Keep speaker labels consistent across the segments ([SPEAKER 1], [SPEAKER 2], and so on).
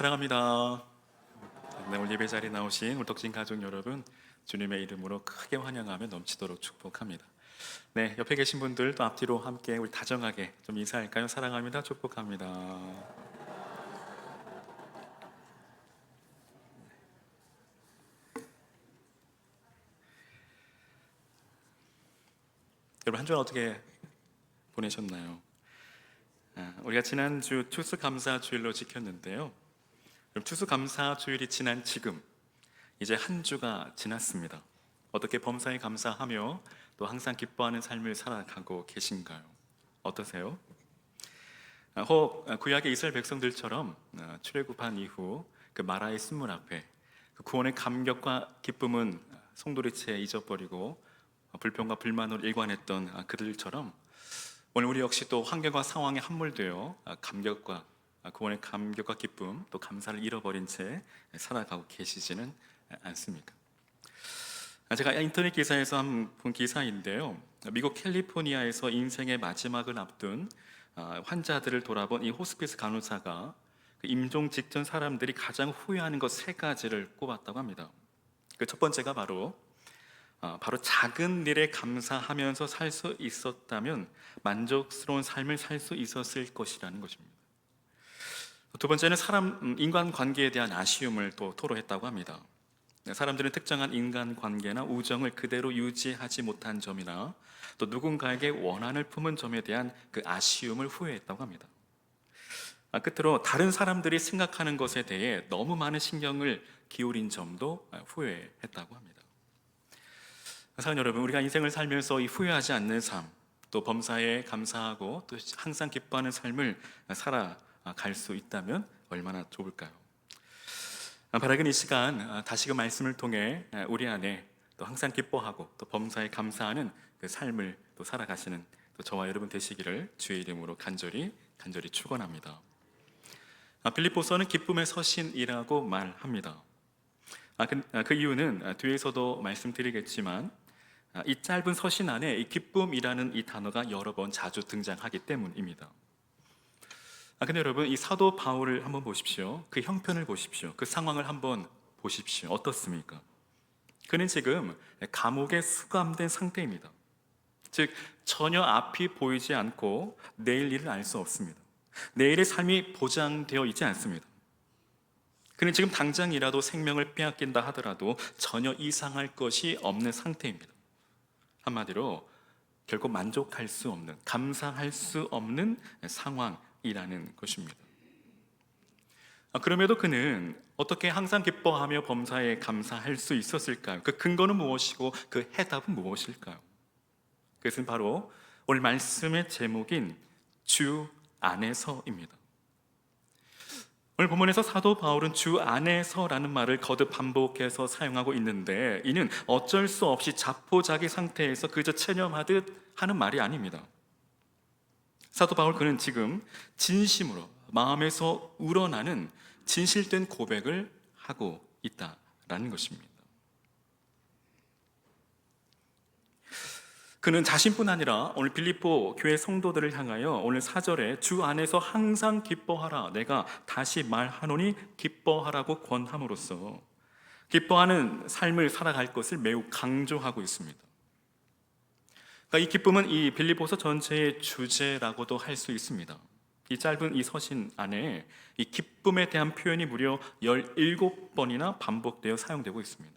[SPEAKER 1] 사랑합니다. 네, 오늘 예배 자리에 나오신 우리 덕진 가족 여러분 주님의 이름으로 크게 환영하며 넘치도록 축복합니다. 네, 옆에 계신 분들 또 앞뒤로 함께 우리 다정하게 좀 인사할까요? 사랑합니다. 축복합니다. 여러분 한 주는 어떻게 보내셨나요? 아, 우리가 지난주 추수감사 주일로 지켰는데요. 그럼 추수감사 주일이 지난 지금 이제 한 주가 지났습니다. 어떻게 범사에 감사하며 또 항상 기뻐하는 삶을 살아가고 계신가요? 어떠세요? 아, 혹 구약의 이스라엘 백성들처럼 아, 출애굽한 이후 그 마라의 쓴물 앞에 그 구원의 감격과 기쁨은 송두리째 잊어버리고 불평과 불만으로 일관했던 아, 그들처럼 오늘 우리 역시 또 환경과 상황에 함몰되어 아, 감격과 아, 구원의 감격과 기쁨 또 감사를 잃어버린 채 살아가고 계시지는 않습니까? 아, 제가 인터넷 기사에서 한 본 기사인데요. 미국 캘리포니아에서 인생의 마지막을 앞둔 아, 환자들을 돌아본 이 호스피스 간호사가 그 임종 직전 사람들이 가장 후회하는 것 세 가지를 꼽았다고 합니다. 그 첫 번째가 바로 아, 바로 작은 일에 감사하면서 살 수 있었다면 만족스러운 삶을 살 수 있었을 것이라는 것입니다. 두 번째는 사람 음, 인간 관계에 대한 아쉬움을 또 토로했다고 합니다. 네, 사람들은 특정한 인간 관계나 우정을 그대로 유지하지 못한 점이나 또 누군가에게 원한을 품은 점에 대한 그 아쉬움을 후회했다고 합니다. 아, 끝으로 다른 사람들이 생각하는 것에 대해 너무 많은 신경을 기울인 점도 아, 후회했다고 합니다. 사랑 여러분, 우리가 인생을 살면서 이 후회하지 않는 삶, 또 범사에 감사하고 또 항상 기뻐하는 삶을 살아 갈 수 있다면 얼마나 좋을까요? 아, 바라긴 이 시간 아, 다시금 말씀을 통해 아, 우리 안에 또 항상 기뻐하고 또 범사에 감사하는 그 삶을 또 살아가시는 또 저와 여러분 되시기를 주의 이름으로 간절히 간절히 축원합니다. 아, 빌립보서는 기쁨의 서신이라고 말합니다. 아, 그, 아, 그 이유는 아, 뒤에서도 말씀드리겠지만 아, 이 짧은 서신 안에 이 기쁨이라는 이 단어가 여러 번 자주 등장하기 때문입니다. 아, 근데 여러분 이 사도 바울을 한번 보십시오. 그 형편을 보십시오. 그 상황을 한번 보십시오. 어떻습니까? 그는 지금 감옥에 수감된 상태입니다. 즉 전혀 앞이 보이지 않고 내일 일을 알 수 없습니다. 내일의 삶이 보장되어 있지 않습니다. 그는 지금 당장이라도 생명을 빼앗긴다 하더라도 전혀 이상할 것이 없는 상태입니다. 한마디로 결코 만족할 수 없는, 감사할 수 없는 상황 이라는 것입니다. 아, 그럼에도 그는 어떻게 항상 기뻐하며 범사에 감사할 수 있었을까요? 그 근거는 무엇이고 그 해답은 무엇일까요? 그것은 바로 오늘 말씀의 제목인 주 안에서입니다. 오늘 본문에서 사도 바울은 주 안에서라는 말을 거듭 반복해서 사용하고 있는데 이는 어쩔 수 없이 자포자기 상태에서 그저 체념하듯 하는 말이 아닙니다. 사도 바울 그는 지금 진심으로 마음에서 우러나는 진실된 고백을 하고 있다라는 것입니다. 그는 자신뿐 아니라 오늘 빌립보 교회 성도들을 향하여 오늘 사절에 주 안에서 항상 기뻐하라 내가 다시 말하노니 기뻐하라고 권함으로써 기뻐하는 삶을 살아갈 것을 매우 강조하고 있습니다. 그러니까 이 기쁨은 이 빌립보서 전체의 주제라고도 할 수 있습니다. 이 짧은 이 서신 안에 이 기쁨에 대한 표현이 무려 17번이나 반복되어 사용되고 있습니다.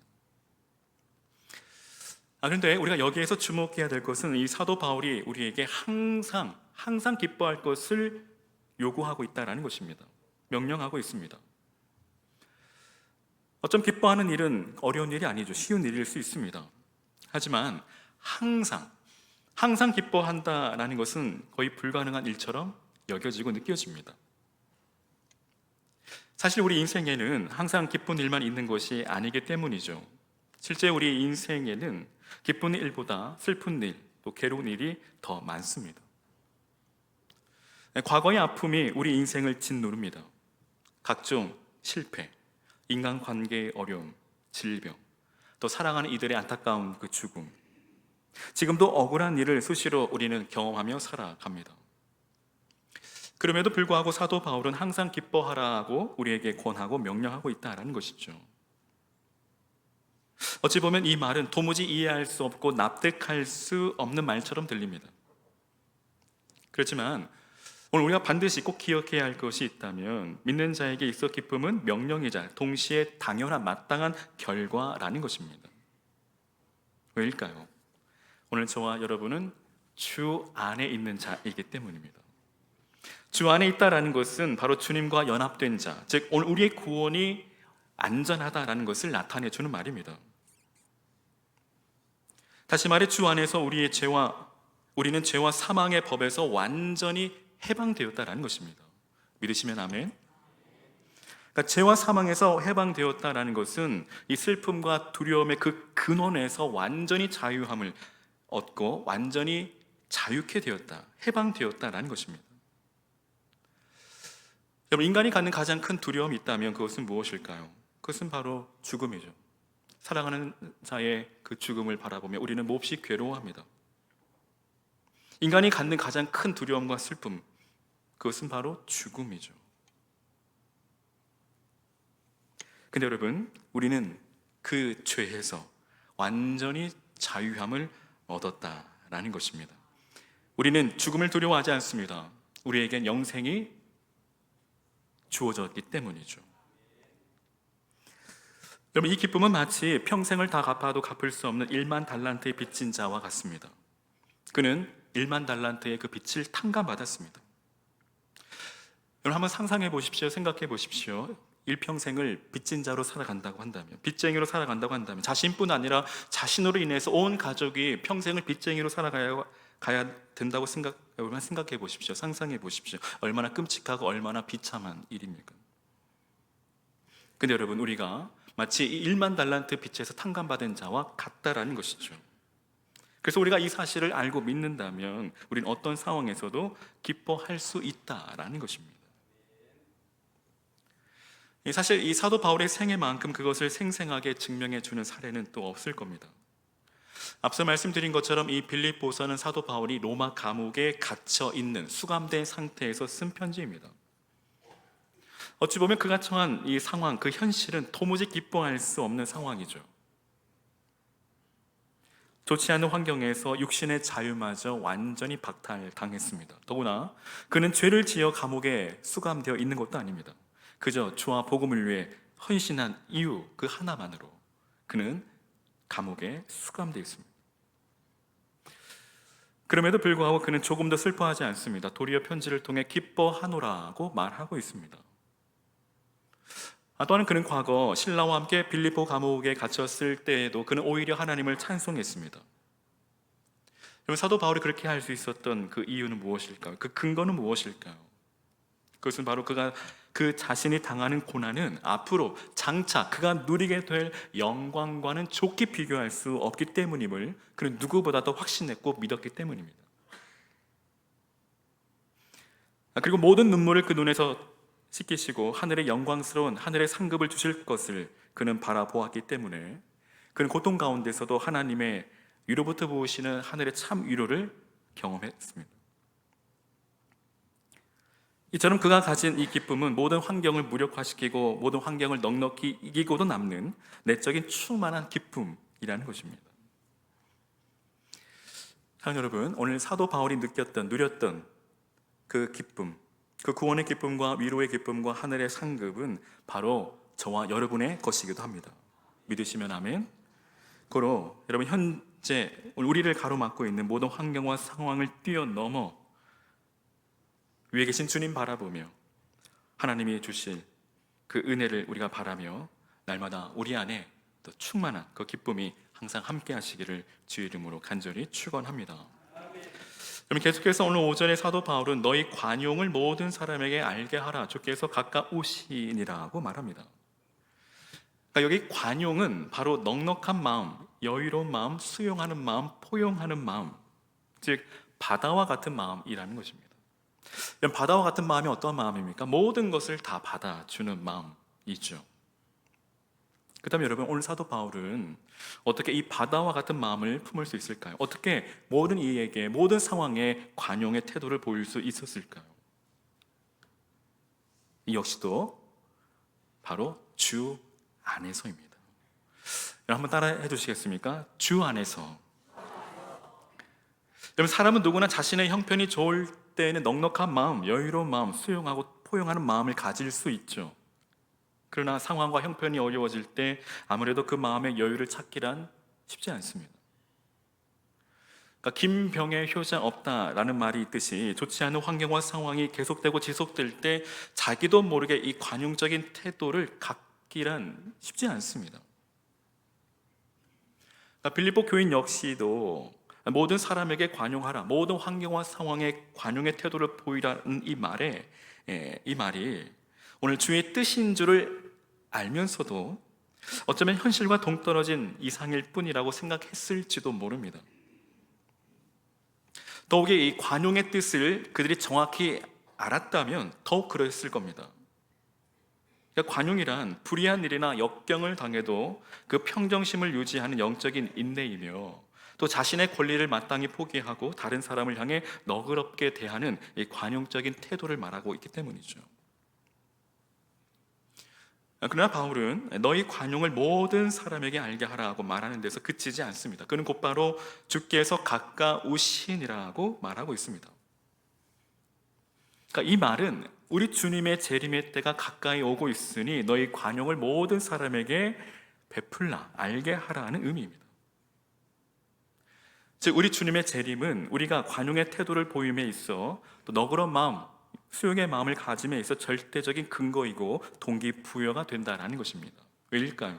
[SPEAKER 1] 아, 그런데 우리가 여기에서 주목해야 될 것은 이 사도 바울이 우리에게 항상, 항상 기뻐할 것을 요구하고 있다는 것입니다. 명령하고 있습니다. 어쩜 기뻐하는 일은 어려운 일이 아니죠. 쉬운 일일 수 있습니다. 하지만 항상, 항상 기뻐한다라는 것은 거의 불가능한 일처럼 여겨지고 느껴집니다. 사실 우리 인생에는 항상 기쁜 일만 있는 것이 아니기 때문이죠. 실제 우리 인생에는 기쁜 일보다 슬픈 일, 또 괴로운 일이 더 많습니다. 과거의 아픔이 우리 인생을 짓누릅니다. 각종 실패, 인간관계의 어려움, 질병, 또 사랑하는 이들의 안타까운 그 죽음. 지금도 억울한 일을 수시로 우리는 경험하며 살아갑니다. 그럼에도 불구하고 사도 바울은 항상 기뻐하라고 우리에게 권하고 명령하고 있다라는 것이죠. 어찌 보면 이 말은 도무지 이해할 수 없고 납득할 수 없는 말처럼 들립니다. 그렇지만 오늘 우리가 반드시 꼭 기억해야 할 것이 있다면 믿는 자에게 있어 기쁨은 명령이자 동시에 당연한 마땅한 결과라는 것입니다. 왜일까요? 오늘 저와 여러분은 주 안에 있는 자이기 때문입니다. 주 안에 있다라는 것은 바로 주님과 연합된 자, 즉 오늘 우리의 구원이 안전하다라는 것을 나타내 주는 말입니다. 다시 말해 주 안에서 우리의 죄와 우리는 죄와 사망의 법에서 완전히 해방되었다라는 것입니다. 믿으시면 아멘. 그러니까 죄와 사망에서 해방되었다라는 것은 이 슬픔과 두려움의 그 근원에서 완전히 자유함을 얻고 완전히 자유케 되었다, 해방되었다라는 것입니다. 여러분 인간이 갖는 가장 큰 두려움이 있다면 그것은 무엇일까요? 그것은 바로 죽음이죠. 사랑하는 자의 그 죽음을 바라보며 우리는 몹시 괴로워합니다. 인간이 갖는 가장 큰 두려움과 슬픔, 그것은 바로 죽음이죠. 근데 여러분, 우리는 그 죄에서 완전히 자유함을 얻었다라는 것입니다. 우리는 죽음을 두려워하지 않습니다. 우리에겐 영생이 주어졌기 때문이죠. 여러분 이 기쁨은 마치 평생을 다 갚아도 갚을 수 없는 1만 달란트의 빚진 자와 같습니다. 그는 1만 달란트의 그 빚을 탕감받았습니다. 여러분 한번 상상해 보십시오. 생각해 보십시오. 일평생을 빚진 자로 살아간다고 한다면, 빚쟁이로 살아간다고 한다면, 자신뿐 아니라 자신으로 인해서 온 가족이 평생을 빚쟁이로 살아가야 가야 된다고 생각, 여러분 생각해 보십시오. 상상해 보십시오. 얼마나 끔찍하고 얼마나 비참한 일입니까? 근데 여러분, 우리가 마치 이 1만 달란트 빚에서 탕감받은 자와 같다라는 것이죠. 그래서 우리가 이 사실을 알고 믿는다면 우리는 어떤 상황에서도 기뻐할 수 있다라는 것입니다. 사실 이 사도 바울의 생애만큼 그것을 생생하게 증명해 주는 사례는 또 없을 겁니다. 앞서 말씀드린 것처럼 이 빌립보서는 사도 바울이 로마 감옥에 갇혀 있는 수감된 상태에서 쓴 편지입니다. 어찌 보면 그가 처한 이 상황, 그 현실은 도무지 기뻐할 수 없는 상황이죠. 좋지 않은 환경에서 육신의 자유마저 완전히 박탈당했습니다. 더구나 그는 죄를 지어 감옥에 수감되어 있는 것도 아닙니다. 그저 주와 복음을 위해 헌신한 이유 그 하나만으로 그는 감옥에 수감되어 있습니다. 그럼에도 불구하고 그는 조금 더 슬퍼하지 않습니다. 도리어 편지를 통해 기뻐하노라고 말하고 있습니다. 아, 또한 그는 과거 신라와 함께 빌리포 감옥에 갇혔을 때에도 그는 오히려 하나님을 찬송했습니다. 사도 바울이 그렇게 할 수 있었던 그 이유는 무엇일까요? 그 근거는 무엇일까요? 그것은 바로 그가 그 자신이 당하는 고난은 앞으로 장차 그가 누리게 될 영광과는 좋게 비교할 수 없기 때문임을 그는 누구보다 더 확신했고 믿었기 때문입니다. 아, 그리고 모든 눈물을 그 눈에서 씻기시고 하늘의 영광스러운 하늘의 상급을 주실 것을 그는 바라보았기 때문에 그는 고통 가운데서도 하나님의 위로부터 부으시는 하늘의 참 위로를 경험했습니다. 이처럼 그가 가진 이 기쁨은 모든 환경을 무력화시키고 모든 환경을 넉넉히 이기고도 남는 내적인 충만한 기쁨이라는 것입니다. 사랑 여러분, 오늘 사도 바울이 느꼈던 누렸던 그 기쁨, 그 구원의 기쁨과 위로의 기쁨과 하늘의 상급은 바로 저와 여러분의 것이기도 합니다. 믿으시면 아멘. 고로 여러분 현재 우리를 가로막고 있는 모든 환경과 상황을 뛰어넘어 위에 계신 주님 바라보며 하나님이 주실 그 은혜를 우리가 바라며 날마다 우리 안에 또 충만한 그 기쁨이 항상 함께 하시기를 주의 이름으로 간절히 축원합니다. 그럼 계속해서 오늘 오전에 사도 바울은 너희 관용을 모든 사람에게 알게 하라 주께서 가까우시니라고 말합니다. 그러니까 여기 관용은 바로 넉넉한 마음, 여유로운 마음, 수용하는 마음, 포용하는 마음, 즉 바다와 같은 마음이라는 것입니다. 바다와 같은 마음이 어떤 마음입니까? 모든 것을 다 받아주는 마음이죠. 그다음에 여러분 오늘 사도 바울은 어떻게 이 바다와 같은 마음을 품을 수 있을까요? 어떻게 모든 이에게 모든 상황에 관용의 태도를 보일 수 있었을까요? 이 역시도 바로 주 안에서입니다. 한번 따라해 주시겠습니까? 주 안에서. 여러분 사람은 누구나 자신의 형편이 좋을 때에는 넉넉한 마음, 여유로운 마음, 수용하고 포용하는 마음을 가질 수 있죠. 그러나 상황과 형편이 어려워질 때 아무래도 그 마음의 여유를 찾기란 쉽지 않습니다. 그러니까 김병의 효자 없다라는 말이 있듯이 좋지 않은 환경과 상황이 계속되고 지속될 때 자기도 모르게 이 관용적인 태도를 갖기란 쉽지 않습니다. 그러니까 빌립보 교인 역시도 모든 사람에게 관용하라, 모든 환경과 상황에 관용의 태도를 보이라는 이 말에 예, 이 말이 오늘 주의 뜻인 줄을 알면서도 어쩌면 현실과 동떨어진 이상일 뿐이라고 생각했을지도 모릅니다. 더욱이 이 관용의 뜻을 그들이 정확히 알았다면 더욱 그랬을 겁니다. 그러니까 관용이란 불의한 일이나 역경을 당해도 그 평정심을 유지하는 영적인 인내이며 또 자신의 권리를 마땅히 포기하고 다른 사람을 향해 너그럽게 대하는 이 관용적인 태도를 말하고 있기 때문이죠. 그러나 바울은 너희 관용을 모든 사람에게 알게 하라고 말하는 데서 그치지 않습니다. 그는 곧바로 주께서 가까우신이라고 말하고 있습니다. 그러니까 이 말은 우리 주님의 재림의 때가 가까이 오고 있으니 너희 관용을 모든 사람에게 베풀라 알게 하라는 의미입니다. 즉 우리 주님의 재림은 우리가 관용의 태도를 보임에 있어 또 너그러운 마음, 수용의 마음을 가짐에 있어 절대적인 근거이고 동기부여가 된다라는 것입니다. 왜일까요?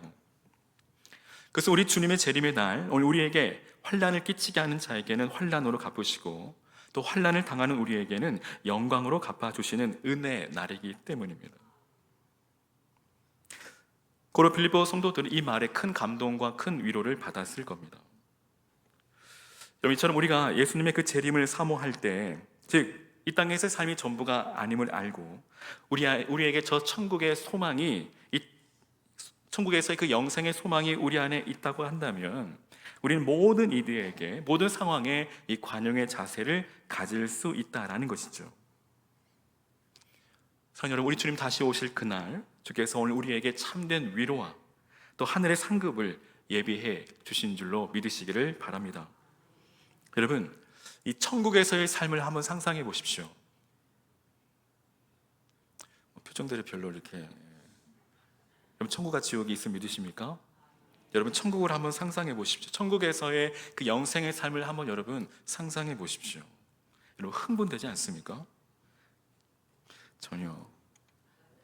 [SPEAKER 1] 그래서 우리 주님의 재림의 날 오늘 우리에게 환란을 끼치게 하는 자에게는 환란으로 갚으시고 또 환란을 당하는 우리에게는 영광으로 갚아 주시는 은혜의 날이기 때문입니다. 고로 필리포 성도들은 이 말에 큰 감동과 큰 위로를 받았을 겁니다. 여러분 이처럼 우리가 예수님의 그 재림을 사모할 때, 즉 이 땅에서의 삶이 전부가 아님을 알고 우리 우리에게 저 천국의 소망이 이 천국에서의 그 영생의 소망이 우리 안에 있다고 한다면 우리는 모든 이들에게 모든 상황에 이 관용의 자세를 가질 수 있다라는 것이죠. 사 여러분, 우리 주님 다시 오실 그날 주께서 오늘 우리에게 참된 위로와 또 하늘의 상급을 예비해 주신 줄로 믿으시기를 바랍니다. 여러분, 이 천국에서의 삶을 한번 상상해 보십시오. 뭐 표정들이 별로 이렇게 여러분 천국과 지옥이 있음 믿으십니까? 여러분 천국을 한번 상상해 보십시오. 천국에서의 그 영생의 삶을 한번 여러분 상상해 보십시오. 여러분 흥분되지 않습니까? 전혀.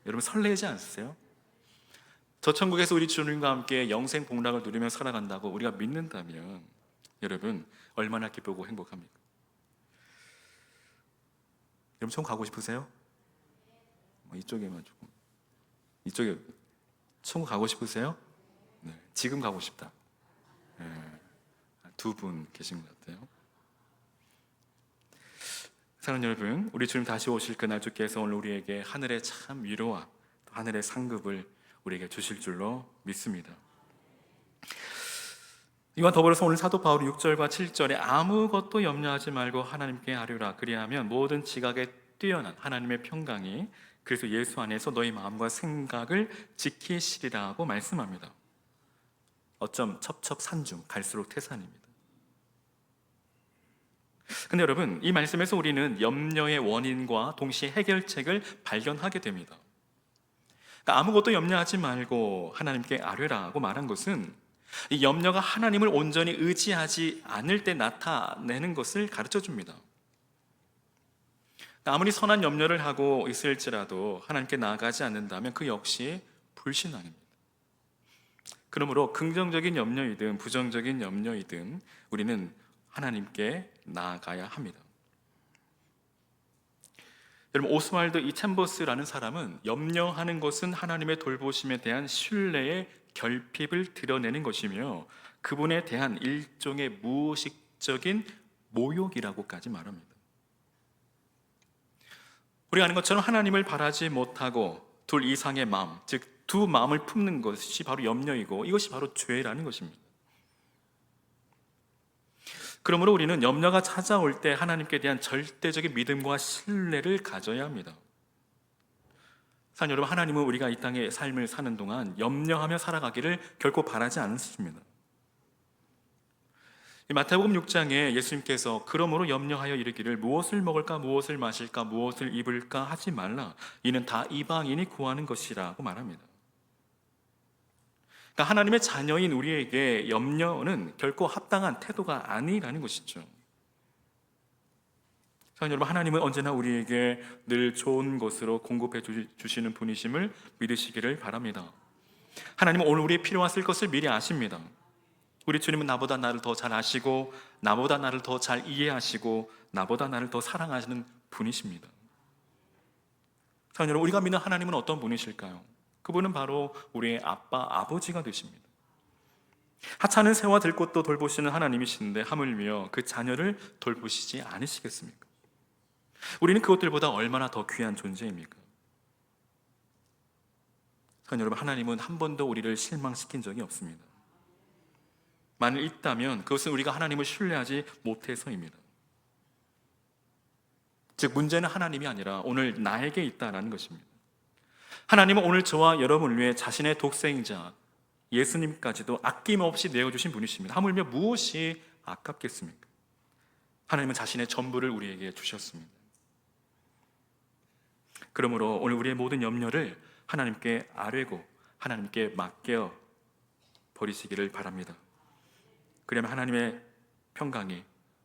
[SPEAKER 1] 여러분 설레지 않으세요? 저 천국에서 우리 주님과 함께 영생 복락을 누리며 살아간다고 우리가 믿는다면 여러분 얼마나 기쁘고 행복합니까? 여러분 천국 가고 싶으세요? 뭐 이쪽에만 조금 이쪽에 천국 가고 싶으세요? 네, 지금 가고 싶다. 네, 두분 계신 것 같아요. 사랑하는 여러분, 우리 주님 다시 오실 그날 주께서 오늘 우리에게 하늘의 참 위로와 하늘의 상급을 우리에게 주실 줄로 믿습니다. 이와 더불어서 오늘 사도 바울이 6절과 7절에 아무것도 염려하지 말고 하나님께 아뢰라 그리하면 모든 지각에 뛰어난 하나님의 평강이 그래서 예수 안에서 너희 마음과 생각을 지키시리라고 말씀합니다. 어쩜 첩첩산중 갈수록 태산입니다. 근데 여러분 이 말씀에서 우리는 염려의 원인과 동시에 해결책을 발견하게 됩니다. 그러니까 아무것도 염려하지 말고 하나님께 아뢰라고 말한 것은 이 염려가 하나님을 온전히 의지하지 않을 때 나타내는 것을 가르쳐 줍니다. 아무리 선한 염려를 하고 있을지라도 하나님께 나아가지 않는다면 그 역시 불신앙입니다. 그러므로 긍정적인 염려이든 부정적인 염려이든 우리는 하나님께 나아가야 합니다. 여러분 오스왈드 이 챔버스라는 사람은 염려하는 것은 하나님의 돌보심에 대한 신뢰의 결핍을 드러내는 것이며 그분에 대한 일종의 무의식적인 모욕이라고까지 말합니다. 우리가 아는 것처럼 하나님을 바라지 못하고 둘 이상의 마음, 즉 두 마음을 품는 것이 바로 염려이고 이것이 바로 죄라는 것입니다. 그러므로 우리는 염려가 찾아올 때 하나님께 대한 절대적인 믿음과 신뢰를 가져야 합니다. 사랑 여러분, 하나님은 우리가 이 땅의 삶을 사는 동안 염려하며 살아가기를 결코 바라지 않으십니다. 이 마태복음 6장에 예수님께서 그러므로 염려하여 이르기를 무엇을 먹을까 무엇을 마실까 무엇을 입을까 하지 말라 이는 다 이방인이 구하는 것이라고 말합니다. 그러니까 하나님의 자녀인 우리에게 염려는 결코 합당한 태도가 아니라는 것이죠. 사랑 여러분, 하나님은 언제나 우리에게 늘 좋은 것으로 공급해 주- 주시는 분이심을 믿으시기를 바랍니다. 하나님은 오늘 우리의 필요와 쓸 것을 미리 아십니다. 우리 주님은 나보다 나를 더 잘 아시고 나보다 나를 더 잘 이해하시고 나보다 나를 더 사랑하시는 분이십니다. 사랑 여러분, 우리가 믿는 하나님은 어떤 분이실까요? 그분은 바로 우리의 아빠, 아버지가 되십니다. 하찮은 새와 들꽃도 돌보시는 하나님이신데 하물며 그 자녀를 돌보시지 않으시겠습니까? 우리는 그것들보다 얼마나 더 귀한 존재입니까? 사랑 여러분, 하나님은 한 번도 우리를 실망시킨 적이 없습니다. 만일 있다면 그것은 우리가 하나님을 신뢰하지 못해서입니다. 즉 문제는 하나님이 아니라 오늘 나에게 있다라는 것입니다. 하나님은 오늘 저와 여러분을 위해 자신의 독생자 예수님까지도 아낌없이 내어주신 분이십니다. 하물며 무엇이 아깝겠습니까? 하나님은 자신의 전부를 우리에게 주셨습니다. 그러므로 오늘 우리의 모든 염려를 하나님께 아뢰고 하나님께 맡겨 버리시기를 바랍니다. 그러면 하나님의 평강이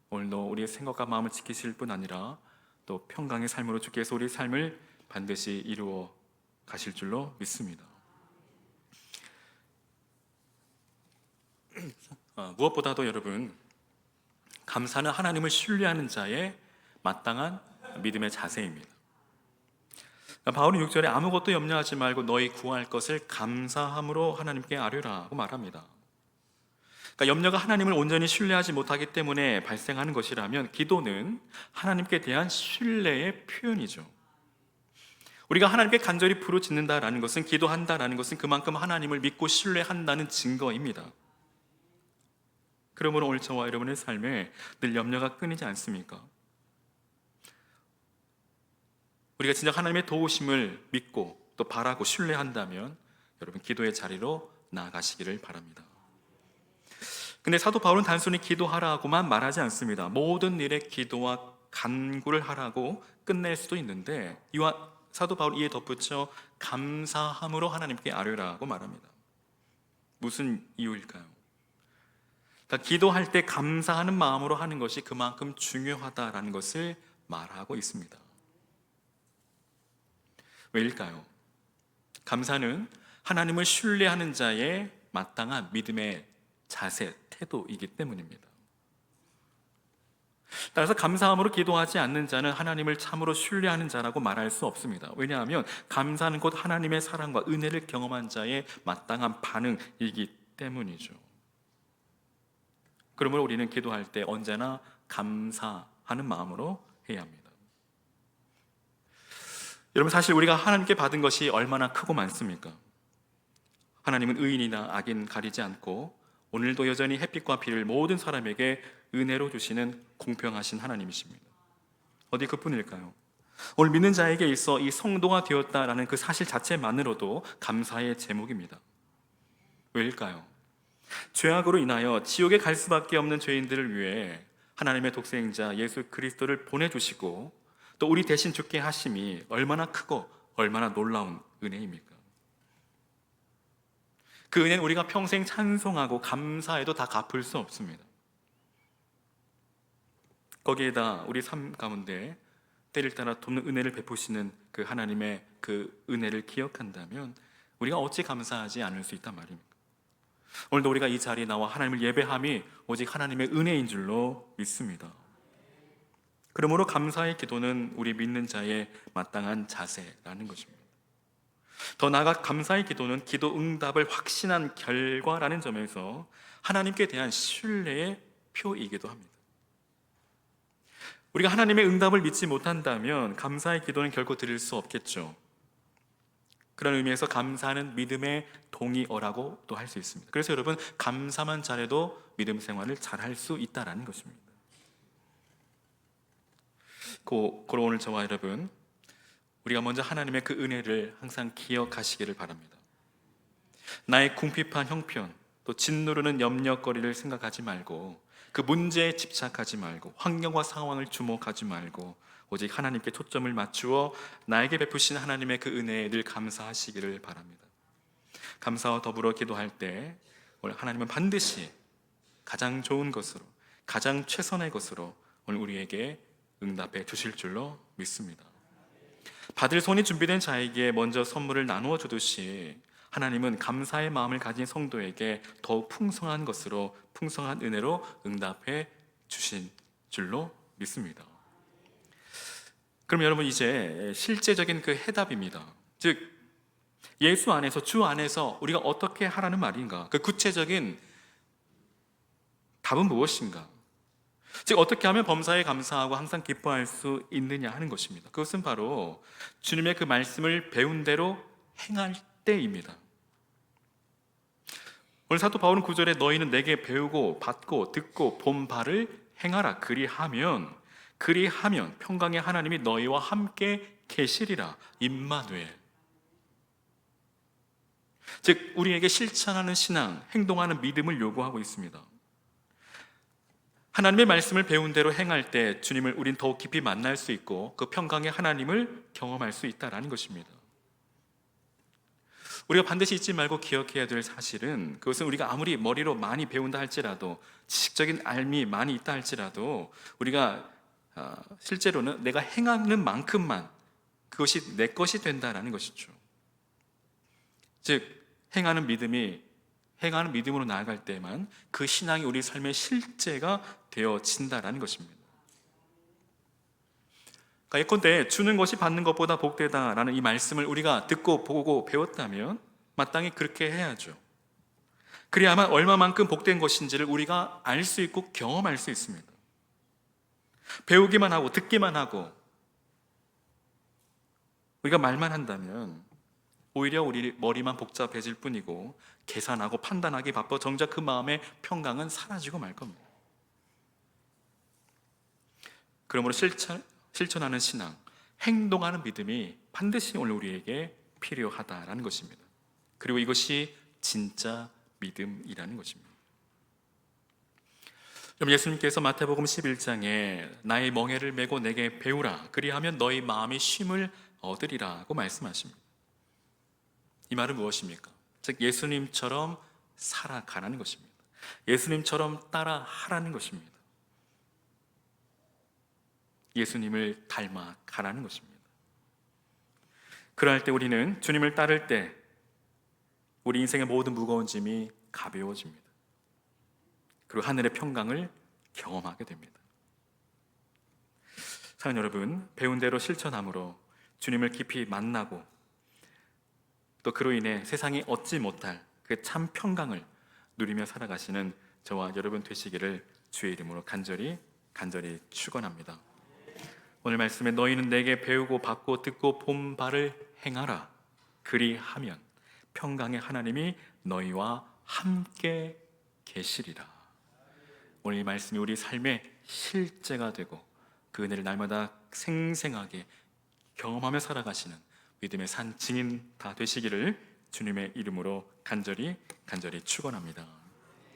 [SPEAKER 1] 오늘도 우리의 생각과 마음을 지키실 뿐 아니라 또 평강의 삶으로 주께서 우리 삶을 반드시 이루어 가실 줄로 믿습니다. 어, 무엇보다도 여러분 감사는 하나님을 신뢰하는 자의 마땅한 믿음의 자세입니다. 바울은 6절에 아무것도 염려하지 말고 너희 구할 것을 감사함으로 하나님께 아뢰라고 말합니다. 그러니까 염려가 하나님을 온전히 신뢰하지 못하기 때문에 발생하는 것이라면 기도는 하나님께 대한 신뢰의 표현이죠. 우리가 하나님께 간절히 부르짖는다라는 것은 기도한다라는 것은 그만큼 하나님을 믿고 신뢰한다는 증거입니다. 그러므로 오늘 저와 여러분의 삶에 늘 염려가 끊이지 않습니까? 우리가 진짜 하나님의 도우심을 믿고 또 바라고 신뢰한다면 여러분 기도의 자리로 나아가시기를 바랍니다. 근데 사도 바울은 단순히 기도하라고만 말하지 않습니다. 모든 일에 기도와 간구를 하라고 끝낼 수도 있는데 이와 사도 바울 이에 덧붙여 감사함으로 하나님께 아뢰라고 말합니다. 무슨 이유일까요? 그러니까 기도할 때 감사하는 마음으로 하는 것이 그만큼 중요하다라는 것을 말하고 있습니다. 왜일까요? 감사는 하나님을 신뢰하는 자의 마땅한 믿음의 자세, 태도이기 때문입니다. 따라서 감사함으로 기도하지 않는 자는 하나님을 참으로 신뢰하는 자라고 말할 수 없습니다. 왜냐하면 감사는 곧 하나님의 사랑과 은혜를 경험한 자의 마땅한 반응이기 때문이죠. 그러므로 우리는 기도할 때 언제나 감사하는 마음으로 해야 합니다. 여러분 사실 우리가 하나님께 받은 것이 얼마나 크고 많습니까? 하나님은 의인이나 악인 가리지 않고 오늘도 여전히 햇빛과 비를 모든 사람에게 은혜로 주시는 공평하신 하나님이십니다. 어디 그뿐일까요? 오늘 믿는 자에게 있어 이 성도가 되었다라는 그 사실 자체만으로도 감사의 제목입니다. 왜일까요? 죄악으로 인하여 지옥에 갈 수밖에 없는 죄인들을 위해 하나님의 독생자 예수 그리스도를 보내주시고 또 우리 대신 죽게 하심이 얼마나 크고 얼마나 놀라운 은혜입니까? 그 은혜는 우리가 평생 찬송하고 감사해도 다 갚을 수 없습니다. 거기에다 우리 삶 가운데 때를 따라 돕는 은혜를 베푸시는 그 하나님의 그 은혜를 기억한다면 우리가 어찌 감사하지 않을 수 있단 말입니까? 오늘도 우리가 이 자리에 나와 하나님을 예배함이 오직 하나님의 은혜인 줄로 믿습니다. 그러므로 감사의 기도는 우리 믿는 자의 마땅한 자세라는 것입니다. 더 나아가 감사의 기도는 기도 응답을 확신한 결과라는 점에서 하나님께 대한 신뢰의 표이기도 합니다. 우리가 하나님의 응답을 믿지 못한다면 감사의 기도는 결코 드릴 수 없겠죠. 그런 의미에서 감사는 믿음의 동의어라고 또 할 수 있습니다. 그래서 여러분 감사만 잘해도 믿음 생활을 잘 할 수 있다라는 것입니다. 고, 고로 오늘 저와 여러분 우리가 먼저 하나님의 그 은혜를 항상 기억하시기를 바랍니다. 나의 궁핍한 형편, 또 짓누르는 염려거리를 생각하지 말고 그 문제에 집착하지 말고 환경과 상황을 주목하지 말고 오직 하나님께 초점을 맞추어 나에게 베푸신 하나님의 그 은혜에 늘 감사하시기를 바랍니다. 감사와 더불어 기도할 때 오늘 하나님은 반드시 가장 좋은 것으로 가장 최선의 것으로 오늘 우리에게 응답해 주실 줄로 믿습니다. 받을 손이 준비된 자에게 먼저 선물을 나누어 주듯이 하나님은 감사의 마음을 가진 성도에게 더욱 풍성한 것으로 풍성한 은혜로 응답해 주신 줄로 믿습니다. 그럼 여러분 이제 실제적인 그 해답입니다. 즉 예수 안에서 주 안에서 우리가 어떻게 하라는 말인가? 그 구체적인 답은 무엇인가? 즉 어떻게 하면 범사에 감사하고 항상 기뻐할 수 있느냐 하는 것입니다. 그것은 바로 주님의 그 말씀을 배운 대로 행할 때입니다. 오늘 사도 바울은 구절에 너희는 내게 배우고 받고 듣고 본 바를 행하라 그리하면 그리하면 평강의 하나님이 너희와 함께 계시리라 임마누엘 즉 우리에게 실천하는 신앙, 행동하는 믿음을 요구하고 있습니다. 하나님의 말씀을 배운 대로 행할 때 주님을 우린 더욱 깊이 만날 수 있고 그 평강의 하나님을 경험할 수 있다라는 것입니다. 우리가 반드시 잊지 말고 기억해야 될 사실은 그것은 우리가 아무리 머리로 많이 배운다 할지라도 지식적인 알미 많이 있다 할지라도 우리가 아, 실제로는 내가 행하는 만큼만 그것이 내 것이 된다라는 것이죠. 즉 행하는 믿음이 행하는 믿음으로 나아갈 때만 그 신앙이 우리 삶의 실제가 되어진다라는 것입니다. 그러니까 예컨대 주는 것이 받는 것보다 복되다라는 이 말씀을 우리가 듣고 보고 배웠다면 마땅히 그렇게 해야죠. 그래야만 얼마만큼 복된 것인지를 우리가 알 수 있고 경험할 수 있습니다. 배우기만 하고 듣기만 하고 우리가 말만 한다면 오히려 우리 머리만 복잡해질 뿐이고 계산하고 판단하기 바빠 정작 그 마음의 평강은 사라지고 말 겁니다. 그러므로 실천, 실천하는 신앙, 행동하는 믿음이 반드시 오늘 우리에게 필요하다라는 것입니다. 그리고 이것이 진짜 믿음이라는 것입니다. 그럼 예수님께서 마태복음 11장에 나의 멍에를 메고 내게 배우라 그리하면 너희 마음이 쉼을 얻으리라고 말씀하십니다. 이 말은 무엇입니까? 즉 예수님처럼 살아가라는 것입니다. 예수님처럼 따라하라는 것입니다. 예수님을 닮아 가라는 것입니다. 그러할 때 우리는 주님을 따를 때 우리 인생의 모든 무거운 짐이 가벼워집니다. 그리고 하늘의 평강을 경험하게 됩니다. 사랑 여러분, 배운 대로 실천함으로 주님을 깊이 만나고 또 그로 인해 세상이 얻지 못할 그 참 평강을 누리며 살아가시는 저와 여러분 되시기를 주의 이름으로 간절히 간절히 축원합니다. 오늘 말씀에 너희는 내게 배우고 받고 듣고 본 바를 행하라. 그리하면 평강의 하나님이 너희와 함께 계시리라. 오늘 이 말씀이 우리 삶의 실제가 되고 그 은혜를 날마다 생생하게 경험하며 살아가시는 믿음의 산 증인 다 되시기를 주님의 이름으로 간절히 간절히 축원합니다.